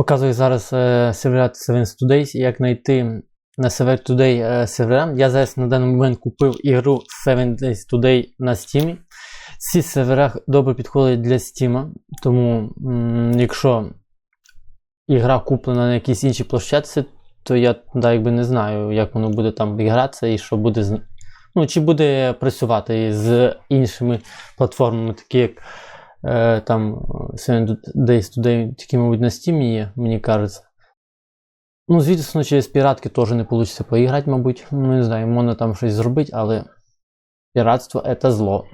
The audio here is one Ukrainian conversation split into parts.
Показую зараз е, сервера Seven Today, як знайти на Seven Today е, сервера. Я зараз на даний момент купив ігру Seven Days Today на Steam. Ці сервера добре підходять для Steam, тому якщо ігра куплена на якійсь іншій площадці, то я да, якби не знаю, як воно буде там гратися і що буде. Ну, чи буде працювати з іншими платформами, такі як там Seven Days Today, тільки, мабуть, на Steam є, мені кажеться. Ну, звісно, через піратки теж не вийде поіграти, мабуть. Ну, не знаю, можна там щось зробити, але піратство це зло.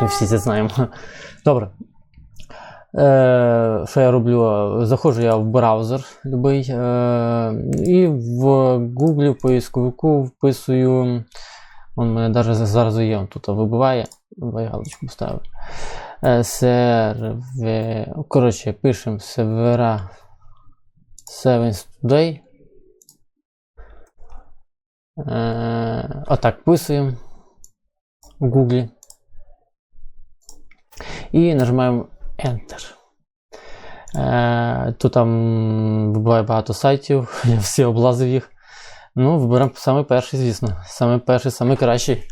Ми всі це знаємо. Добре. Е, що я роблю? Заходжу я в браузер любий, е, і в Google в поисковику вписую. Он мене навіть зараз є, тут вибиває. Давай галочку ставив. Е, серве... Коротше, пишемо сервера Sevens Today. Е, отак писуємо в Google. І нажимаємо Enter. Е, тут там буває багато сайтів, я всі облазив їх. Ну, виберемо саме перший, звісно. Саме перший, саме кращий.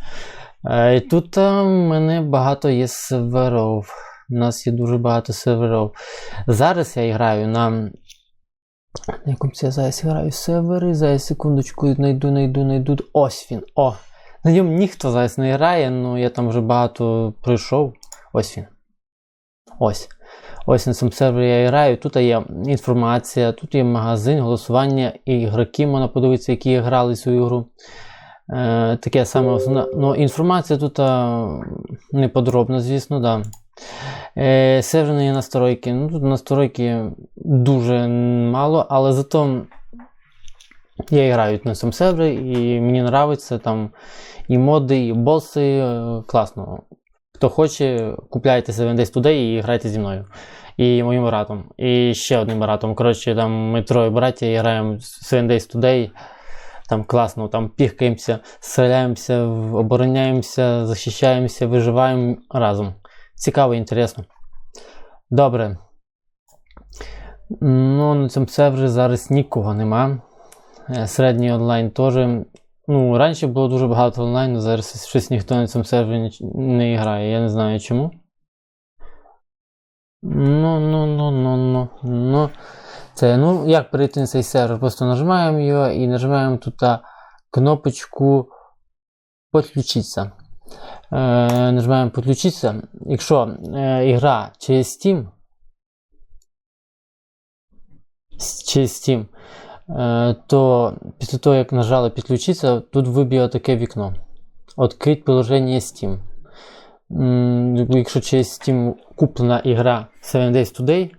Е, і тут в мене багато є серверів. У нас є дуже багато серверів. Зараз я граю на. На якому це я зараз граю сервери? Зараз секундочку, знайду, знайду, знайду. Ось він. О! На ньому ніхто зараз не грає, але я там вже багато пройшов. Ось він. Ось. Ось на цьому сервері я граю. Тут є інформація, тут є магазин, голосування, і ігроки можна подивитися, які грали цю ігру. Е, таке саме основне. Ну, інформація тут а, не подробна, звісно, да. Е, серверні настройки. Ну, тут настройки дуже мало, але зато я граю на цьому сервері, і мені подобається там і моди, і боси. е, Класно. Хто хоче, купляйте Seven Days Today і грайте зі мною. І моїм братом. І ще одним братом. Коротше, там ми троє браття і граємо Seven Days Today. Там класно, там піхкаємося, стріляємося, обороняємося, захищаємося, виживаємо разом. Цікаво інтересно. Добре. Ну, на цьому сервері зараз нікого нема. Е, Середній онлайн теж. Ну, раніше було дуже багато онлайну, зараз щось ніхто на цьому сервері не грає. Я не знаю чому. Ну, ну, ну, ну, ну, ну. Це, ну, як перейти на цей сервер? Просто нажимаємо його і нажимаємо тут кнопочку Подключитися. Е, нажимаємо Подключитися. Якщо е, ігра через Steam, через Steam, е, то після того, як нажали підключитися, тут виб'є таке вікно. Открить приложення Steam. Якщо через Steam куплена ігра Seven Days Today,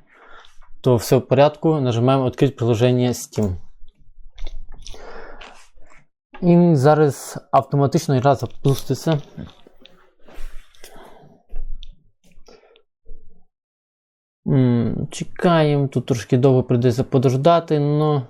то все в порядку. Нажимаємо Открити приложення Steam. І зараз автоматично гра запуститься. Чекаємо, тут трошки довго прийдеться подождати, але